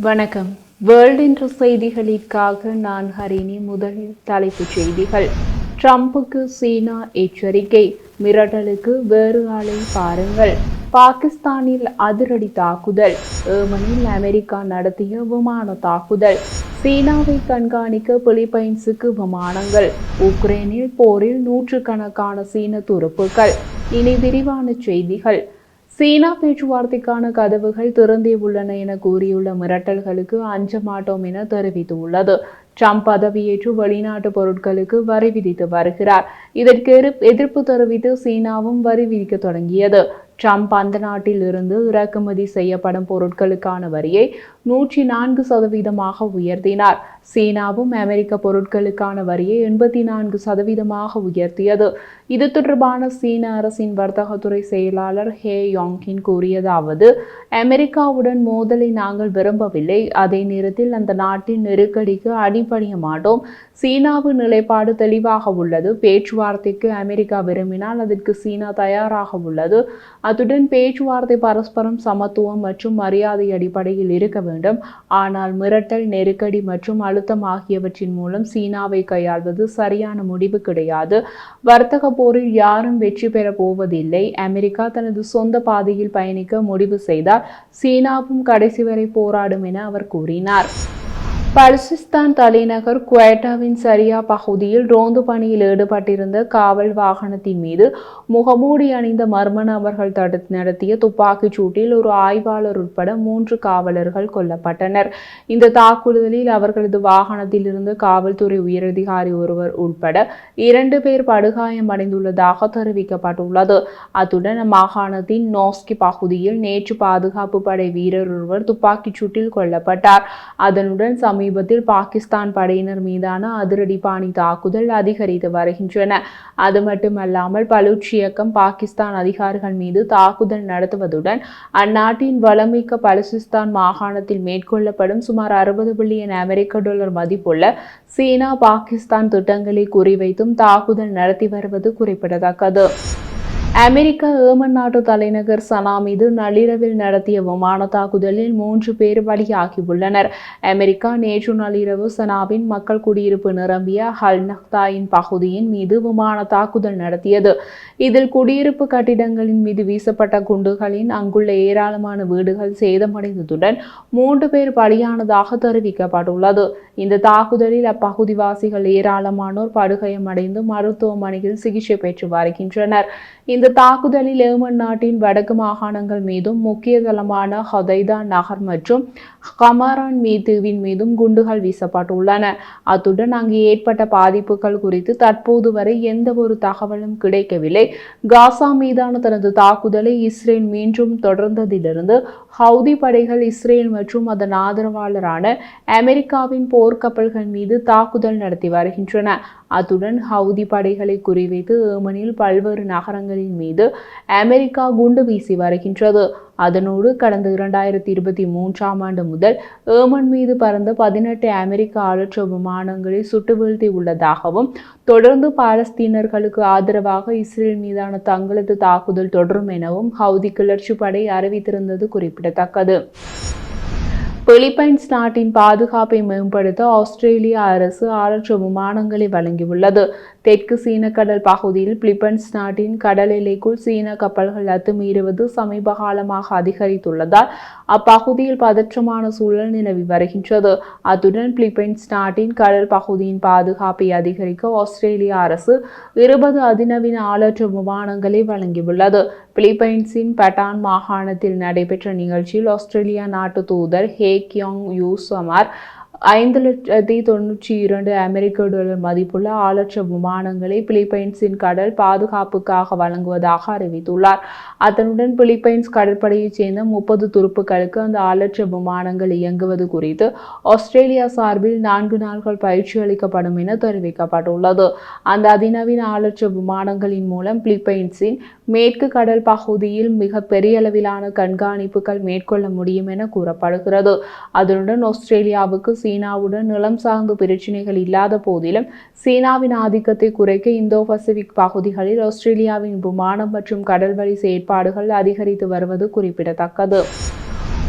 வணக்கம். வேர்ல்ட் என்ற செய்திகளுக்காக நான் ஹரிணி முதலில் தலைப்புச் செய்திகள். ட்ரம்புக்கு சீனா எச்சரிக்கை. மிரட்டலுக்கு வேறு ஆளை பாருங்கள். பாகிஸ்தானில் அதிரடி தாக்குதல். ஏமனில் அமெரிக்கா நடத்திய விமான தாக்குதல். சீனாவை கண்காணிக்க பிலிப்பைன்ஸுக்கு விமானங்கள். உக்ரைனில் போரில் நூற்றுக்கணக்கான சீன துருப்புக்கள். இனி விரிவான செய்திகள். சீனா பேச்சுவார்த்தைக்கான கதவுகள் திறந்தே உள்ளன என கூறியுள்ள மிரட்டல்களுக்கு அஞ்ச மாட்டோம் என தெரிவித்துள்ளது. ட்ரம்ப் பதவியேற்று வெளிநாட்டு பொருட்களுக்கு வரி விதித்து வருகிறார். இதற்கு எதிர்ப்பு தெரிவித்து சீனாவும் வரி விதிக்க தொடங்கியது. ட்ரம்ப் அந்த நாட்டில் இருந்து இறக்குமதி செய்யப்படும் பொருட்களுக்கான வரியை நூற்றி நான்கு சதவீதமாக உயர்த்தினார். சீனாவும் அமெரிக்க பொருட்களுக்கான வரியை எண்பத்தி நான்கு சதவீதமாக உயர்த்தியது. இது தொடர்பான சீன அரசின் வர்த்தகத்துறை செயலாளர் ஹே யாங்கின் கூறியதாவது அமெரிக்காவுடன் மோதலை நாங்கள் விரும்பவில்லை. அதே நேரத்தில் அந்த நாட்டின் நெருக்கடிக்கு அடிபணிய மாட்டோம். சீனாவின் நிலைப்பாடு தெளிவாக உள்ளது. பேச்சுவார்த்தைக்கு அமெரிக்கா விரும்பினால் அதற்கு சீனா தயாராக உள்ளது. அத்துடன் பேச்சுவார்த்தை பரஸ்பரம் சமத்துவம் மற்றும் மரியாதை அடிப்படையில் இருக்க வேண்டும். ஆனால் மிரட்டல் நெருக்கடி மற்றும் அழுத்தம் ஆகியவற்றின் மூலம் சீனாவை கையாள்வது சரியான முடிவு கிடையாது. வர்த்தக போரில் யாரும் வெற்றி பெறப் போவதில்லை. அமெரிக்கா தனது சொந்த பாதையில் பயணிக்க முடிவு செய்தால் சீனாவும் கடைசி வரை போராடும் என அவர் கூறினார். பலுசிஸ்தான் தலைநகர் குவேட்டாவின் சரியா பகுதியில் ரோந்து பணியில் ஈடுபட்டிருந்த காவல் வாகனத்தின் மீது முகமூடி அணிந்த மர்ம நபர்கள் தடு நடத்திய துப்பாக்கிச் சூட்டில் ஒரு ஆய்வாளர் உட்பட மூன்று காவலர்கள் கொல்லப்பட்டனர். இந்த தாக்குதலில் அவர்களது வாகனத்தில் இருந்து காவல்துறை உயரதிகாரி ஒருவர் உட்பட இரண்டு பேர் படுகாயமடைந்துள்ளதாக தெரிவிக்கப்பட்டுள்ளது. அத்துடன் மாகாணத்தின் நோஸ்கி பகுதியில் நேற்று பாதுகாப்பு படை வீரர் ஒருவர் துப்பாக்கிச் சூட்டில் கொல்லப்பட்டார். அதனுடன் சமீபத்தில் பாகிஸ்தான் படையினர் மீதான அதிரடி பாணி தாக்குதல் அதிகரித்து வருகின்றன. அது மட்டுமல்லாமல் பலூச் இயக்கம் பாகிஸ்தான் அதிகாரிகள் மீது தாக்குதல் நடத்துவதுடன் அந்நாட்டின் வளமிக்க பலுசிஸ்தான் மாகாணத்தில் மேற்கொள்ளப்படும் சுமார் அறுபது பில்லியன் அமெரிக்க டாலர் மதிப்புள்ள சீனா பாகிஸ்தான் திட்டங்களை குறிவைத்தும் தாக்குதல் நடத்தி வருவது குறிப்பிடத்தக்கது. அமெரிக்கா ஏமன் நாட்டு தலைநகர் சனா மீது நள்ளிரவில் நடத்திய விமான தாக்குதலில் மூன்று பேர் பலியாகியுள்ளனர். அமெரிக்கா நேற்று நள்ளிரவு சனாவின் மக்கள் குடியிருப்பு நிரம்பிய ஹல்நக்தாயின் பகுதியின் மீது விமான தாக்குதல் நடத்தியது. இதில் குடியிருப்பு கட்டிடங்களின் மீது வீசப்பட்ட குண்டுகளின் அங்குள்ள ஏராளமான வீடுகள் சேதமடைந்ததுடன் மூன்று பேர் பலியானதாக தெரிவிக்கப்பட்டுள்ளது. இந்த தாக்குதலில் அப்பகுதிவாசிகள் ஏராளமானோர் படுகாயமடைந்து மருத்துவமனையில் சிகிச்சை பெற்று வருகின்றனர். இந்த தாக்குதலில் ஏமன் நாட்டின் வடக்கு மாகாணங்கள் மீதும் முக்கிய தளமான ஹதைதா நகர் மற்றும் கமாரான் மீ தீவின் மீதும் குண்டுகள் வீசப்பட்டுள்ளன. அத்துடன் அங்கு ஏற்பட்ட பாதிப்புகள் குறித்து தற்போது வரை எந்த ஒரு தகவலும் கிடைக்கவில்லை. காசா மீதான தனது தாக்குதலை இஸ்ரேல் மீண்டும் தொடர்ந்ததிலிருந்து ஹவுதி படைகள் இஸ்ரேல் மற்றும் அதன் ஆதரவாளரான அமெரிக்காவின் போர்க்கப்பல்கள் மீது தாக்குதல் நடத்தி வருகின்றன. அத்துடன் ஹவுதி படைகளை குறிவைத்து ஏமனில் பல்வேறு நகரங்களில் இஸ்ரேலின் மீது அமெரிக்கா குண்டு வீசி வருகின்றது. அதனோடு கடந்த இரண்டாயிரத்தி இருபத்தி மூன்றாம் ஆண்டு முதல் ஏமன் மீது பறந்த பதினெட்டு அமெரிக்க ஆளற்ற விமானங்களை சுட்டு வீழ்த்தி உள்ளதாகவும் தொடர்ந்து பாலஸ்தீனர்களுக்கு ஆதரவாக இஸ்ரேல் மீதான தங்களது தாக்குதல் தொடரும் எனவும் ஹவுதி கிளர்ச்சி படை அறிவித்திருந்தது குறிப்பிடத்தக்கது. பிலிப்பைன்ஸ் நாட்டின் பாதுகாப்பை மேம்படுத்த ஆஸ்திரேலிய அரசு ஆளற்ற விமானங்களை வழங்கியுள்ளது. தெற்கு சீன கடல் பகுதியில் பிலிப்பைன்ஸ் நாட்டின் கடல் எல்லைக்குள் சீன கப்பல்கள் அத்துமீறுவது சமீப காலமாக அதிகரித்துள்ளதால் அப்பகுதியில் பதற்றமான சூழல் நிலவி வருகின்றது. அத்துடன் பிலிப்பைன்ஸ் நாட்டின் கடல் பகுதியின் பாதுகாப்பை அதிகரிக்க ஆஸ்திரேலிய அரசு இருபது அதிநவீன ஆளற்ற விமானங்களை வழங்கியுள்ளது. பிலிப்பைன்ஸின் பட்டான் மாகாணத்தில் நடைபெற்ற நிகழ்ச்சியில் ஆஸ்திரேலியா நாட்டு தூதர் ஹே கியோங் யூ சமார் ஐந்து லட்சத்தி தொண்ணூற்றி இரண்டு அமெரிக்க டாலர் மதிப்புள்ள ஆளற்ற விமானங்களை பிலிப்பைன்ஸின் கடல் பாதுகாப்புக்காக வழங்குவதாக அறிவித்துள்ளார். அதனுடன் பிலிப்பைன்ஸ் கடற்படையைச் சேர்ந்த முப்பது துருப்புகளுக்கு அந்த ஆளற்ற விமானங்கள் இயங்குவது குறித்து ஆஸ்திரேலியா சார்பில் நான்கு நாட்கள் பயிற்சி அளிக்கப்படும் என தெரிவிக்கப்பட்டுள்ளது. அந்த அதிநவீன ஆளற்ற விமானங்களின் மூலம் பிலிப்பைன்ஸின் மேற்கு கடல் பகுதியில் மிக பெரிய அளவிலான கண்காணிப்புகள் மேற்கொள்ள முடியும் என கூறப்படுகிறது. அதனுடன் ஆஸ்திரேலியாவுக்கு சீனாவுடன் நிலம் சார்ந்த பிரச்சினைகள் இல்லாத போதிலும் சீனாவின் ஆதிக்கத்தை குறைக்க இந்தோ பசிபிக் பகுதிகளில் ஆஸ்திரேலியாவின் விமானம் மற்றும் கடல்வழி செயற்பாடுகள் அதிகரித்து வருவது குறிப்பிடத்தக்கது.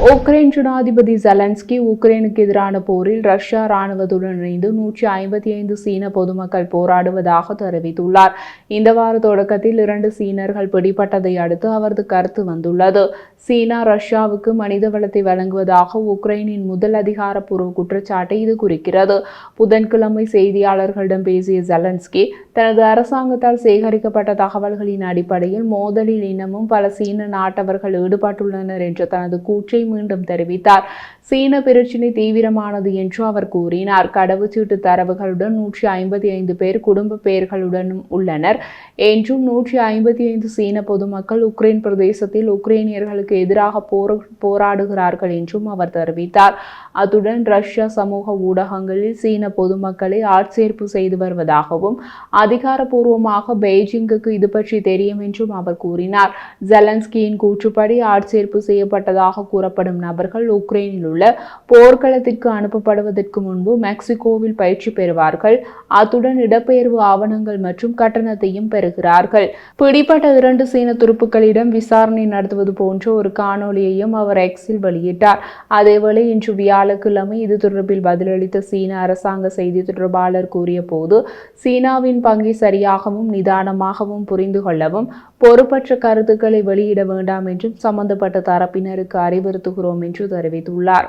உக்ரைன் ஜனாதிபதி ஜெலன்ஸ்கி உக்ரைனுக்கு எதிரான போரில் ரஷ்யா ராணுவத்துடன் இணைந்து நூற்றி ஐம்பத்தி ஐந்து சீன பொதுமக்கள் போராடுவதாக தெரிவித்துள்ளார். இந்த வார தொடக்கத்தில் இரண்டு சீனர்கள் பிடிபட்டதை அடுத்து அவரது கருத்து வந்துள்ளது. சீனா ரஷ்யாவுக்கு மனித வளத்தை வழங்குவதாக உக்ரைனின் முதல் அதிகாரப்பூர்வ குற்றச்சாட்டை இது குறிக்கிறது. புதன்கிழமை செய்தியாளர்களிடம் பேசிய ஜெலன்ஸ்கி தனது அரசாங்கத்தால் சேகரிக்கப்பட்ட தகவல்களின் அடிப்படையில் மோதலில் இன்னமும் பல சீன நாட்டவர்கள் ஈடுபட்டுள்ளனர் என்ற தனது கூற்றை மீண்டும் தெரிவித்தார். சீன பிரச்சினை தீவிரமானது என்று அவர் கூறினார். கடவுச்சீட்டு தரவுகளுடன் நூற்றி ஐம்பத்தி ஐந்து பேர் குடும்ப பெயர்களுடனும் உள்ளனர். என்றும் நூற்றி ஐம்பத்தி ஐந்து சீன பொதுமக்கள் உக்ரைன் பிரதேசத்தில் உக்ரைனியர்களுக்கு எதிராக போர் போராடுகிறார்கள் என்றும் அவர் தெரிவித்தார். அத்துடன் ரஷ்யா சமூக ஊடகங்களில் சீன பொதுமக்களை ஆட்சேர்ப்பு செய்து வருவதாகவும் அதிகாரப்பூர்வமாக பெய்ஜிங்குக்கு இது பற்றி தெரியும் என்றும் அவர் கூறினார். ஜெலன்ஸ்கியின் கூற்றுப்படி ஆட்சேர்ப்பு செய்யப்பட்டதாக கூறப்படும் நபர்கள் உக்ரைனில் உள்ள போர்க்களத்திற்கு அனுப்பப்படுவதற்கு முன்பு மெக்சிகோவில் பயிற்சி பெறுவார்கள். அத்துடன் இடப்பெயர்வு ஆவணங்கள் மற்றும் கட்டணத்தையும் பெறுகிறார்கள். பிடிப்பட்ட இரண்டு சீன துருப்புக்களிடம் விசாரணை நடத்துவது போன்ற ஒரு காணொளியையும் அவர் எக்ஸில் வெளியிட்டார். அதேவேளை இன்று வியாழக்கிழமை இது தொடர்பில் பதிலளித்த சீன அரசாங்க செய்தி தொடர்பாளர் கூறிய போது சீனாவின் பங்கை சரியாகவும் நிதானமாகவும் புரிந்து கொள்ளவும் பொறுப்பற்ற கருத்துக்களை வெளியிட வேண்டாம் என்றும் சம்பந்தப்பட்ட தரப்பினருக்கு அறிவுறுத்துகிறோம் என்று தெரிவித்துள்ளார்.